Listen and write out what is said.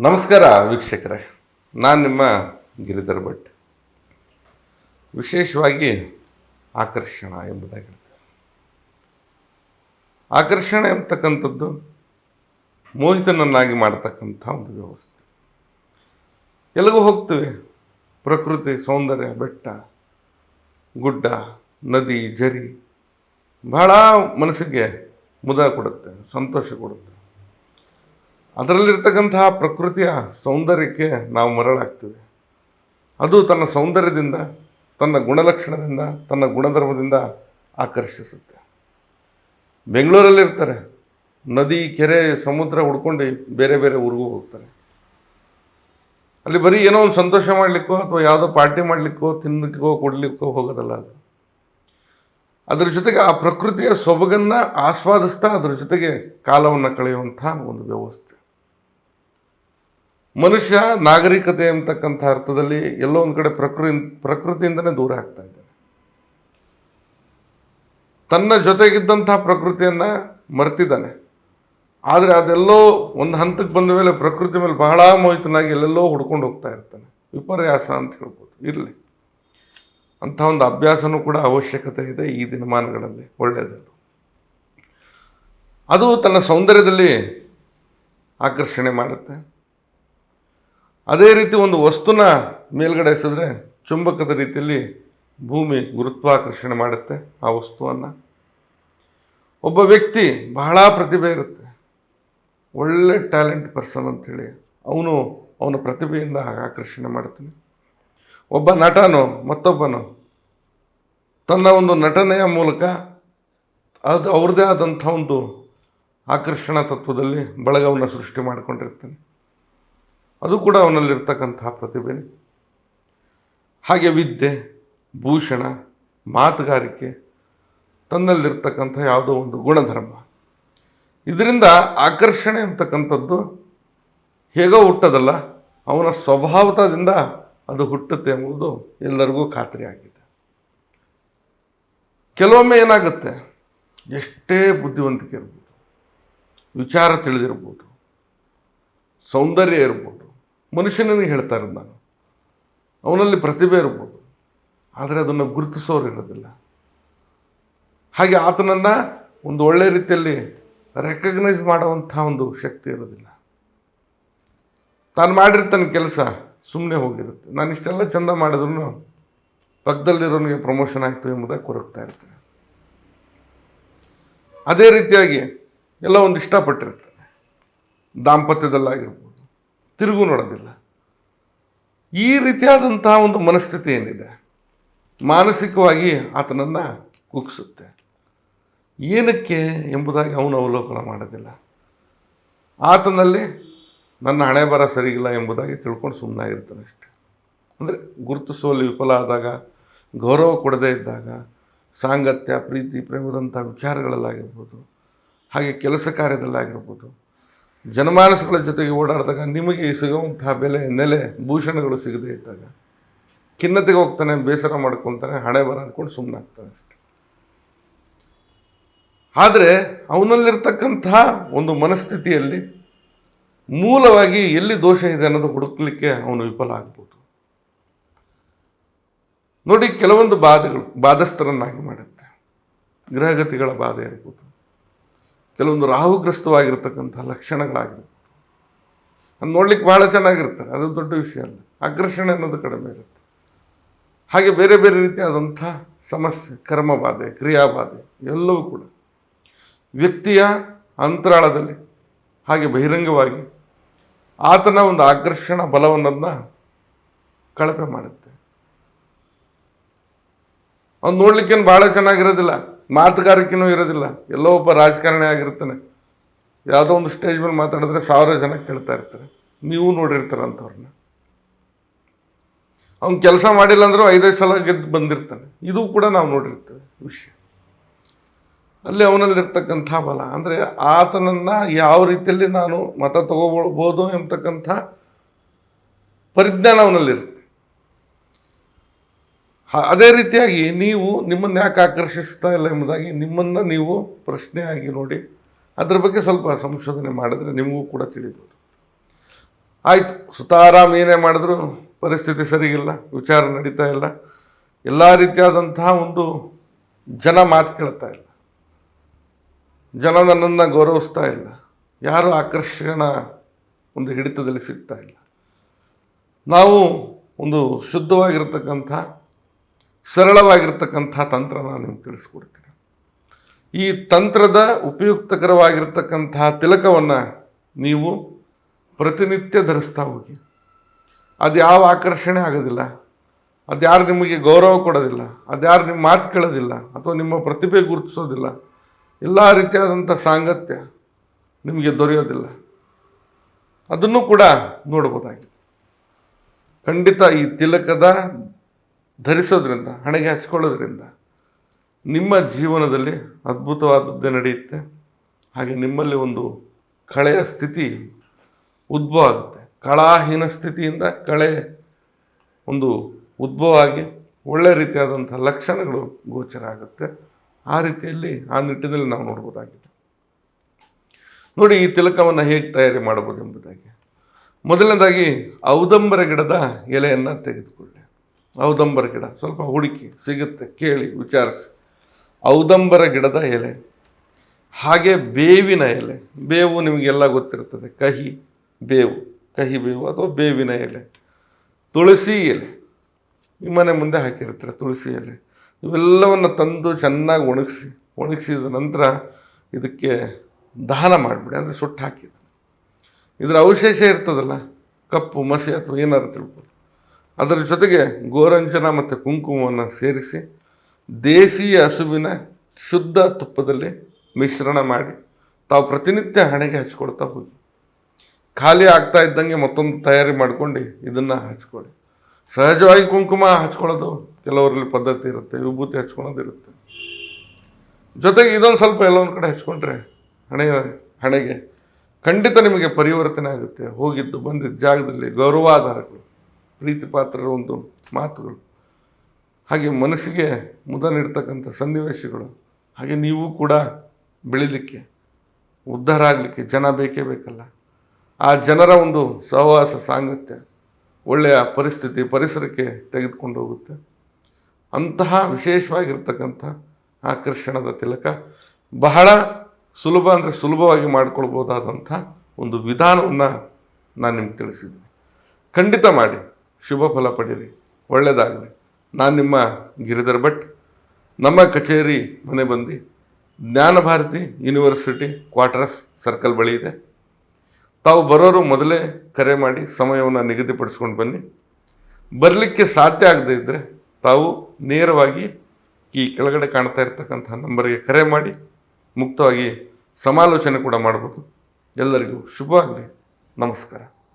ನಮಸ್ಕಾರ ವೀಕ್ಷಕರೇ, ನಾನು ನಿಮ್ಮ ಗಿರಿಧರ್ ಭಟ್. ವಿಶೇಷವಾಗಿ ಆಕರ್ಷಣ ಎಂಬುದಾಗಿರುತ್ತೆ. ಆಕರ್ಷಣೆ ಎಂಬತಕ್ಕಂಥದ್ದು ಮೋಹಿತನನ್ನಾಗಿ ಮಾಡತಕ್ಕಂಥ ಒಂದು ವ್ಯವಸ್ಥೆ. ಎಲ್ಲಿಗೂ ಹೋಗ್ತೀವಿ, ಪ್ರಕೃತಿ ಸೌಂದರ್ಯ, ಬೆಟ್ಟ, ಗುಡ್ಡ, ನದಿ ಝರಿ ಬಹಳ ಮನಸ್ಸಿಗೆ ಮುದ ಕೊಡುತ್ತೆ, ಸಂತೋಷ ಕೊಡುತ್ತೆ. ಅದರಲ್ಲಿರ್ತಕ್ಕಂತಹ ಪ್ರಕೃತಿಯ ಸೌಂದರ್ಯಕ್ಕೆ ನಾವು ಮರಳಾಗ್ತೇವೆ. ಅದು ತನ್ನ ಸೌಂದರ್ಯದಿಂದ, ತನ್ನ ಗುಣಲಕ್ಷಣದಿಂದ, ತನ್ನ ಗುಣಧರ್ಮದಿಂದ ಆಕರ್ಷಿಸುತ್ತೆ. ಬೆಂಗಳೂರಲ್ಲಿರ್ತಾರೆ. ನದಿ, ಕೆರೆ, ಸಮುದ್ರ ಹುಡ್ಕೊಂಡು ಬೇರೆ ಬೇರೆ ಊರಿಗೂ ಹೋಗ್ತಾರೆ. ಅಲ್ಲಿ ಬರೀ ಏನೋ ಒಂದು ಸಂತೋಷ ಮಾಡಲಿಕ್ಕೋ ಅಥವಾ ಯಾವುದೋ ಪಾರ್ಟಿ ಮಾಡಲಿಕ್ಕೋ ತಿನ್ನಲಿಕ್ಕೋ ಕೊಡಲಿಕ್ಕೋ ಹೋಗೋದಲ್ಲ ಅದು. ಅದರ ಜೊತೆಗೆ ಆ ಪ್ರಕೃತಿಯ ಸೊಬಗನ್ನು ಆಸ್ವಾದಿಸ್ತಾ ಅದರ ಜೊತೆಗೆ ಕಾಲವನ್ನು ಕಳೆಯುವಂಥ ಒಂದು ವ್ಯವಸ್ಥೆ. ಮನುಷ್ಯ ನಾಗರಿಕತೆ ಅಂತಕ್ಕಂಥ ಅರ್ಥದಲ್ಲಿ ಎಲ್ಲೋ ಒಂದು ಕಡೆ ಪ್ರಕೃತಿ ಪ್ರಕೃತಿಯಿಂದನೇ ದೂರ ಆಗ್ತಾ ಇದ್ದಾನೆ. ತನ್ನ ಜೊತೆಗಿದ್ದಂಥ ಪ್ರಕೃತಿಯನ್ನು ಮರ್ತಿದ್ದಾನೆ. ಆದರೆ ಅದೆಲ್ಲೋ ಒಂದು ಹಂತಕ್ಕೆ ಬಂದ ಮೇಲೆ ಪ್ರಕೃತಿ ಮೇಲೆ ಬಹಳ ಮೋಹಿತನಾಗಿ ಎಲ್ಲೆಲ್ಲೋ ಹುಡ್ಕೊಂಡು ಹೋಗ್ತಾ ಇರ್ತಾನೆ. ವಿಪರ್ಯಾಸ ಅಂತ ಹೇಳ್ಬೋದು. ಇರಲಿ. ಅಂಥ ಒಂದು ಅಭ್ಯಾಸನೂ ಕೂಡ ಅವಶ್ಯಕತೆ ಇದೆ ಈ ದಿನಮಾನಗಳಲ್ಲಿ. ಒಳ್ಳೆಯದು ಅದು ತನ್ನ ಸೌಂದರ್ಯದಲ್ಲಿ ಆಕರ್ಷಣೆ ಮಾಡುತ್ತೆ. ಅದೇ ರೀತಿ ಒಂದು ವಸ್ತುನ ಮೇಲ್ಗಡೆ ಎಸೆದ್ರೆ ಚುಂಬಕದ ರೀತಿಯಲ್ಲಿ ಭೂಮಿ ಗುರುತ್ವಾಕರ್ಷಣೆ ಮಾಡುತ್ತೆ ಆ ವಸ್ತುವನ್ನು. ಒಬ್ಬ ವ್ಯಕ್ತಿ ಬಹಳ ಪ್ರತಿಭೆ ಇರುತ್ತೆ. ಒಳ್ಳೆ ಟ್ಯಾಲೆಂಟ್ ಪರ್ಸನ್ ಅಂಥೇಳಿ ಅವನು ಅವನ ಪ್ರತಿಭೆಯಿಂದ ಆಕರ್ಷಣೆ ಮಾಡ್ತಾನೆ. ಒಬ್ಬ ನಟನು ಮತ್ತೊಬ್ಬನು ತನ್ನ ಒಂದು ನಟನೆಯ ಮೂಲಕ ಅದು ಅವ್ರದ್ದೇ ಆದಂಥ ಒಂದು ಆಕರ್ಷಣಾ ತತ್ವದಲ್ಲಿ ಬಳಗವನ್ನು ಸೃಷ್ಟಿ ಮಾಡಿಕೊಂಡಿರ್ತಾನೆ. ಅದು ಕೂಡ ಅವನಲ್ಲಿರ್ತಕ್ಕಂತಹ ಪ್ರತಿಭೆ ಹಾಗೆ ವಿದ್ಯೆ, ಭೂಷಣ, ಮಾತುಗಾರಿಕೆ, ತನ್ನಲ್ಲಿರ್ತಕ್ಕಂಥ ಯಾವುದೋ ಒಂದು ಗುಣಧರ್ಮ. ಇದರಿಂದ ಆಕರ್ಷಣೆ ಅಂತಕ್ಕಂಥದ್ದು ಹೇಗೋ ಹುಟ್ಟದಲ್ಲ, ಅವನ ಸ್ವಭಾವತದಿಂದ ಅದು ಹುಟ್ಟುತ್ತೆ ಎಂಬುದು ಎಲ್ಲರಿಗೂ ಖಾತ್ರಿಯಾಗಿದೆ ಕೆಲವೊಮ್ಮೆ ಏನಾಗುತ್ತೆ, ಎಷ್ಟೇ ಬುದ್ಧಿವಂತಿಕೆ ಇರ್ಬೋದು, ವಿಚಾರ ತಿಳಿದಿರ್ಬೋದು, ಸೌಂದರ್ಯ ಇರ್ಬೋದು ಮನುಷ್ಯನಿಗೆ ಹೇಳ್ತಾ ಇರೋದು ನಾನು. ಅವನಲ್ಲಿ ಪ್ರತಿಭೆ ಇರ್ಬೋದು. ಆದರೆ ಅದನ್ನು ಗುರುತಿಸೋರು ಇರೋದಿಲ್ಲ ಹಾಗೆ ಆತನನ್ನು ಒಂದು ಒಳ್ಳೆಯ ರೀತಿಯಲ್ಲಿ ರೆಕಗ್ನೈಸ್ ಮಾಡುವಂಥ ಒಂದು ಶಕ್ತಿ ಇರೋದಿಲ್ಲ. ತಾನು ಮಾಡಿರ್ತಾನೆ ಕೆಲಸ ಸುಮ್ಮನೆ ಹೋಗಿರುತ್ತೆ. ನಾನು ಇಷ್ಟೆಲ್ಲ ಚಂದ ಮಾಡಿದ್ರು ಪಕ್ಕದಲ್ಲಿರೋನಿಗೆ ಪ್ರಮೋಷನ್ ಆಯಿತು ಎಂಬುದಾಗಿ ಕೊರಗ್ತಾ ಇರ್ತಾನೆ ಅದೇ ರೀತಿಯಾಗಿ ಎಲ್ಲ ಒಂದು ಇಷ್ಟಪಟ್ಟಿರ್ತಾನೆ ದಾಂಪತ್ಯದಲ್ಲಾಗಿರ್ಬೋದು. ತಿರುಗು ನೋಡೋದಿಲ್ಲ. ಈ ರೀತಿಯಾದಂತಹ ಒಂದು ಮನಸ್ಥಿತಿ ಏನಿದೆ? ಮಾನಸಿಕವಾಗಿ ಆತನನ್ನು ಕುಗ್ಸುತ್ತೆ. ಏನಕ್ಕೆ ಎಂಬುದಾಗಿ ಅವನು ಅವಲೋಕನ ಮಾಡೋದಿಲ್ಲ. ಆತನಲ್ಲಿ ನನ್ನ ಹಣೆ ಬರ ಸರಿಗಿಲ್ಲ ಎಂಬುದಾಗಿ ತಿಳ್ಕೊಂಡು ಸುಮ್ಮನಾಗಿರ್ತಾನೆ ಅಷ್ಟೆ. ಅಂದರೆ ಗುರುತಿಸುವಲ್ಲಿ ವಿಫಲ ಆದಾಗ, ಗೌರವ ಕೊಡದೇ ಇದ್ದಾಗ, ಸಾಂಗತ್ಯ, ಪ್ರೀತಿ ಪ್ರೇಮದಂಥ ವಿಚಾರಗಳಲ್ಲಾಗಿರ್ಬೋದು ಹಾಗೆ ಕೆಲಸ ಕಾರ್ಯದಲ್ಲಾಗಿರ್ಬೋದು ಜನಮಾನಸಗಳ ಜೊತೆಗೆ ಓಡಾಡಿದಾಗ ನಿಮಗೆ ಸಿಗುವಂತಹ ಬೆಲೆ, ನೆಲೆ, ಭೂಷಣಗಳು ಸಿಗದೇ ಇದ್ದಾಗ ಖಿನ್ನತೆಗೆ ಹೋಗ್ತಾನೆ, ಬೇಸರ ಮಾಡ್ಕೊತಾನೆ, ಹಣೆ ಬರ ಅಂದ್ಕೊಂಡು ಸುಮ್ಮನಾಗ್ತಾನೆ ಅಷ್ಟೆ. ಆದರೆ ಅವನಲ್ಲಿರ್ತಕ್ಕಂತಹ ಒಂದು ಮನಸ್ಥಿತಿಯಲ್ಲಿ ಮೂಲವಾಗಿ ಎಲ್ಲಿ ದೋಷ ಇದೆ ಅನ್ನೋದು ಹುಡುಕ್ಲಿಕ್ಕೆ ಅವನು ವಿಫಲ ಆಗ್ಬೋದು. ನೋಡಿ, ಕೆಲವೊಂದು ಬಾಧೆಗಳು, ಬಾಧಸ್ಥರನ್ನಾಗಿ ಮಾಡುತ್ತೆ. ಗ್ರಹಗತಿಗಳ ಬಾಧೆ ಇರ್ಬೋದು ಕೆಲವೊಂದು ರಾಹುಗ್ರಸ್ತವಾಗಿರ್ತಕ್ಕಂಥ ಲಕ್ಷಣಗಳಾಗಿರುತ್ತೆ. ಅದು ನೋಡ್ಲಿಕ್ಕೆ ಭಾಳ ಚೆನ್ನಾಗಿರ್ತಾರೆ ಅದು ದೊಡ್ಡ ವಿಷಯ ಅಲ್ಲ. ಆಕರ್ಷಣೆ ಅನ್ನೋದು ಕಡಿಮೆ ಇರುತ್ತೆ. ಹಾಗೆ ಬೇರೆ ಬೇರೆ ರೀತಿಯಾದಂಥ ಸಮಸ್ಯೆ, ಕರ್ಮಬಾಧೆ, ಕ್ರಿಯಾಬಾಧೆ, ಎಲ್ಲವೂ ಕೂಡ. ವ್ಯಕ್ತಿಯ ಅಂತರಾಳದಲ್ಲಿ ಹಾಗೆ ಬಹಿರಂಗವಾಗಿ ಆತನ ಒಂದು ಆಕರ್ಷಣ ಬಲವನ್ನದನ್ನ ಕಳಪೆ ಮಾಡುತ್ತೆ. ಅವ್ನು ನೋಡ್ಲಿಕ್ಕೇನು ಭಾಳ ಚೆನ್ನಾಗಿರೋದಿಲ್ಲ. ಮಾತುಗಾರಿಕೆನೂ ಇರೋದಿಲ್ಲ. ಎಲ್ಲೋ ಒಬ್ಬ ರಾಜಕಾರಣಿ ಆಗಿರ್ತಾನೆ. ಯಾವುದೋ ಒಂದು ಸ್ಟೇಜ್ ಮೇಲೆ ಮಾತಾಡಿದ್ರೆ ಸಾವಿರ ಜನ ಕೇಳ್ತಾ ಇರ್ತಾರೆ. ನೀವು ನೋಡಿರ್ತಾರಂಥವ್ರನ್ನ ಅವ್ನು ಕೆಲಸ ಮಾಡಿಲ್ಲ ಅಂದರೂ ಐದೈದು ಸಲ ಗೆದ್ದು ಬಂದಿರ್ತಾನೆ. ಇದು ಕೂಡ ನಾವು ನೋಡಿರ್ತೇವೆ ವಿಷಯ. ಅಲ್ಲಿ ಅವನಲ್ಲಿರ್ತಕ್ಕಂಥ ಬಲ. ಅಂದರೆ ಆತನನ್ನು ಯಾವ ರೀತಿಯಲ್ಲಿ ನಾನು ಮತ ತಗೋಬೋದು ಎಂಬತಕ್ಕಂಥ ಪರಿಜ್ಞಾನ ಅವನಲ್ಲಿರುತ್ತೆ. ಅದೇ ರೀತಿಯಾಗಿ ನೀವು ನಿಮ್ಮನ್ನು ಯಾಕೆ ಆಕರ್ಷಿಸ್ತಾ ಇಲ್ಲ ಎಂಬುದಾಗಿ ನಿಮ್ಮನ್ನು ನೀವು ಪ್ರಶ್ನೆಯಾಗಿ ನೋಡಿ ಅದ್ರ ಬಗ್ಗೆ ಸ್ವಲ್ಪ ಸಂಶೋಧನೆ ಮಾಡಿದ್ರೆ ನಿಮಗೂ ಕೂಡ ತಿಳಿಬೋದು. ಆಯಿತು, ಸುತಾರಾಮ್ ಏನೇ ಮಾಡಿದ್ರು ಪರಿಸ್ಥಿತಿ ಸರಿಗಿಲ್ಲ, ವಿಚಾರ ನಡೀತಾ ಇಲ್ಲ. ಎಲ್ಲ ರೀತಿಯಾದಂತಹ ಒಂದು ಜನ ಮಾತು ಕೇಳ್ತಾ ಇಲ್ಲ. ಜನ ನನ್ನನ್ನು ಗೌರವಿಸ್ತಾ ಇಲ್ಲ. ಯಾರು ಆಕರ್ಷಣ ಒಂದು ಹಿಡಿತದಲ್ಲಿ ಸಿಗ್ತಾ ಇಲ್ಲ. ನಾವು ಒಂದು ಶುದ್ಧವಾಗಿರ್ತಕ್ಕಂಥ ಸರಳವಾಗಿರ್ತಕ್ಕಂಥ ತಂತ್ರ ನಾನು ನಿಮ್ಗೆ ತಿಳಿಸ್ಕೊಡ್ತೀನಿ ಈ ತಂತ್ರದ ಉಪಯುಕ್ತಕರವಾಗಿರ್ತಕ್ಕಂತಹ ತಿಲಕವನ್ನು ನೀವು ಪ್ರತಿನಿತ್ಯ ಧರಿಸ್ತಾ ಹೋಗಿ. ಅದು ಯಾವ ಆಕರ್ಷಣೆ ಆಗೋದಿಲ್ಲ. ಅದ್ಯಾರು ನಿಮಗೆ ಗೌರವ ಕೊಡೋದಿಲ್ಲ. ಅದ್ಯಾರು ನಿಮ್ಮ ಮಾತು ಕೇಳೋದಿಲ್ಲ. ಅಥವಾ ನಿಮ್ಮ ಪ್ರತಿಭೆ ಗುರುತಿಸೋದಿಲ್ಲ. ಎಲ್ಲ ರೀತಿಯಾದಂಥ ಸಾಂಗತ್ಯ ನಿಮಗೆ ದೊರೆಯೋದಿಲ್ಲ. ಅದನ್ನು ಕೂಡ ನೋಡ್ಬೋದಾಗಿದೆ. ಖಂಡಿತ ಈ ತಿಲಕದ ಧರಿಸೋದ್ರಿಂದ, ಹಣೆಗೆ ಹಚ್ಕೊಳ್ಳೋದ್ರಿಂದ ನಿಮ್ಮ ಜೀವನದಲ್ಲಿ ಅದ್ಭುತವಾದದ್ದೇ ನಡೆಯುತ್ತೆ. ಹಾಗೆ ನಿಮ್ಮಲ್ಲಿ ಒಂದು ಕಳೆಯ ಸ್ಥಿತಿ ಉದ್ಭವ ಆಗುತ್ತೆ. ಕಳಾಹೀನ ಸ್ಥಿತಿಯಿಂದ ಕಳೆ ಒಂದು ಉದ್ಭವ ಆಗಿ ಒಳ್ಳೆ ರೀತಿಯಾದಂಥ ಲಕ್ಷಣಗಳು ಗೋಚರ ಆಗುತ್ತೆ. ಆ ರೀತಿಯಲ್ಲಿ ಆ ನಿಟ್ಟಿನಲ್ಲಿ ನಾವು ನೋಡ್ಬೋದಾಗಿದೆ. ನೋಡಿ, ಈ ತಿಲಕವನ್ನು ಹೇಗೆ ತಯಾರಿ ಮಾಡ್ಬೋದು ಎಂಬುದಾಗಿ. ಮೊದಲನೇದಾಗಿ ಔದಂಬರ ಗಿಡದ ಎಲೆಯನ್ನು ತೆಗೆದುಕೊಳ್ಳಿ. ಔದಂಬರ ಗಿಡ, ಸ್ವಲ್ಪ ಹುಡುಕಿ, ಸಿಗುತ್ತೆ, ಕೇಳಿ, ವಿಚಾರಿಸಿ. ಔದಂಬರ ಗಿಡದ ಎಲೆ, ಹಾಗೆ ಬೇವಿನ ಎಲೆ. ಬೇವು ನಿಮಗೆಲ್ಲ ಗೊತ್ತಿರ್ತದೆ ಕಹಿ ಬೇವು ಕಹಿ ಬೇವು ಅಥವಾ ಬೇವಿನ ಎಲೆ. ತುಳಸಿ ಎಲೆ. ನಿಮ್ಮ ಮನೆ ಮುಂದೆ ಹಾಕಿರ್ತಾರೆ ತುಳಸಿ ಎಲೆ. ಇವೆಲ್ಲವನ್ನು ತಂದು ಚೆನ್ನಾಗಿ ಒಣಗಿಸಿ, ಒಣಗಿಸಿದ ನಂತರ ಇದಕ್ಕೆ ದಹನ ಮಾಡಿಬಿಡಿ, ಅಂದರೆ ಸುಟ್ಟು ಹಾಕಿದ. ಇದರ ಅವಶೇಷ ಇರ್ತದಲ್ಲ, ಕಪ್ಪು, ಮಸಿ ಅಥವಾ ಏನಾದ್ರು ತಿಳ್ಬೋದು ಅದರ ಜೊತೆಗೆ ಗೋರಂಜನ ಮತ್ತು ಕುಂಕುಮವನ್ನು ಸೇರಿಸಿ ದೇಸಿ ಹಸುವಿನ ಶುದ್ಧ ತುಪ್ಪದಲ್ಲಿ ಮಿಶ್ರಣ ಮಾಡಿ ತಾವು ಪ್ರತಿನಿತ್ಯ ಹಣೆಗೆ ಹಚ್ಕೊಳ್ತಾ ಹೋಗಿ. ಖಾಲಿ ಆಗ್ತಾ ಇದ್ದಂಗೆ ಮತ್ತೊಂದು ತಯಾರಿ ಮಾಡ್ಕೊಂಡು ಇದನ್ನು ಹಚ್ಕೊಳ್ಳಿ. ಸಹಜವಾಗಿ ಕುಂಕುಮ ಹಚ್ಕೊಳ್ಳೋದು ಕೆಲವರಲ್ಲಿ ಪದ್ಧತಿ ಇರುತ್ತೆ, ವಿಭೂತಿ ಹಚ್ಕೊಳ್ಳೋದು ಇರುತ್ತೆ. ಜೊತೆಗೆ ಇದೊಂದು ಸ್ವಲ್ಪ ಎಲ್ಲೊಂದು ಕಡೆ ಹಚ್ಕೊಂಡ್ರೆ ಹಣೆಯ, ಹಣೆಗೆ ಖಂಡಿತ ನಿಮಗೆ ಪರಿವರ್ತನೆ ಆಗುತ್ತೆ. ಹೋಗಿದ್ದು, ಬಂದಿದ್ದ ಜಾಗದಲ್ಲಿ ಗೌರವಾಧಾರಗಳು. ಪ್ರೀತಿ ಪಾತ್ರರ ಒಂದು ಮಾತುಗಳು. ಹಾಗೆ ಮನಸ್ಸಿಗೆ ಮುದ ನೀಡ್ತಕ್ಕಂಥ ಸನ್ನಿವೇಶಗಳು. ಹಾಗೆ ನೀವು ಕೂಡ ಬೆಳಿಲಿಕ್ಕೆ ಉದ್ಧಾರ ಆಗಲಿಕ್ಕೆ ಜನ ಬೇಕೇ ಬೇಕಲ್ಲ. ಆ ಜನರ ಒಂದು ಸಹವಾಸ, ಸಾಂಗತ್ಯ ಒಳ್ಳೆಯ ಪರಿಸ್ಥಿತಿ, ಪರಿಸರಕ್ಕೆ ತೆಗೆದುಕೊಂಡು ಹೋಗುತ್ತೆ. ಅಂತಹ ವಿಶೇಷವಾಗಿರ್ತಕ್ಕಂಥ ಆಕರ್ಷಣದ ತಿಲಕ ಬಹಳ ಸುಲಭ ಅಂದರೆ ಸುಲಭವಾಗಿ ಮಾಡಿಕೊಳ್ಬೋದಾದಂಥ ಒಂದು ವಿಧಾನವನ್ನು ನಾನು ನಿಮ್ಗೆ ತಿಳಿಸಿದ್ದೀನಿ. ಖಂಡಿತ ಮಾಡಿ. ಶುಭ ಫಲ ಪಡೀರಿ. ಒಳ್ಳೆಯದಾಗಲಿ ನಾನು ನಿಮ್ಮ ಗಿರಿಧರ್ ಭಟ್. ನಮ್ಮ ಕಚೇರಿ ಮನೆ ಬಂದು ಜ್ಞಾನಭಾರತಿ ಯೂನಿವರ್ಸಿಟಿ ಕ್ವಾರ್ಟರ್ಸ್ ಸರ್ಕಲ್ ಬಳಿ ಇದೆ. ತಾವು ಬರೋರು ಮೊದಲೇ ಕರೆ ಮಾಡಿ ಸಮಯವನ್ನು ನಿಗದಿಪಡಿಸ್ಕೊಂಡು ಬನ್ನಿ. ಬರಲಿಕ್ಕೆ ಸಾಧ್ಯ ಆಗದೇ ಇದ್ದರೆ ತಾವು ನೇರವಾಗಿ ಈ ಕೆಳಗಡೆ ಕಾಣ್ತಾ ಇರ್ತಕ್ಕಂಥ ನಂಬರ್ಗೆ ಕರೆ ಮಾಡಿ ಮುಕ್ತವಾಗಿ ಸಮಾಲೋಚನೆ ಕೂಡ ಮಾಡ್ಬೋದು. ಎಲ್ಲರಿಗೂ ಶುಭವಾಗಲಿ ನಮಸ್ಕಾರ.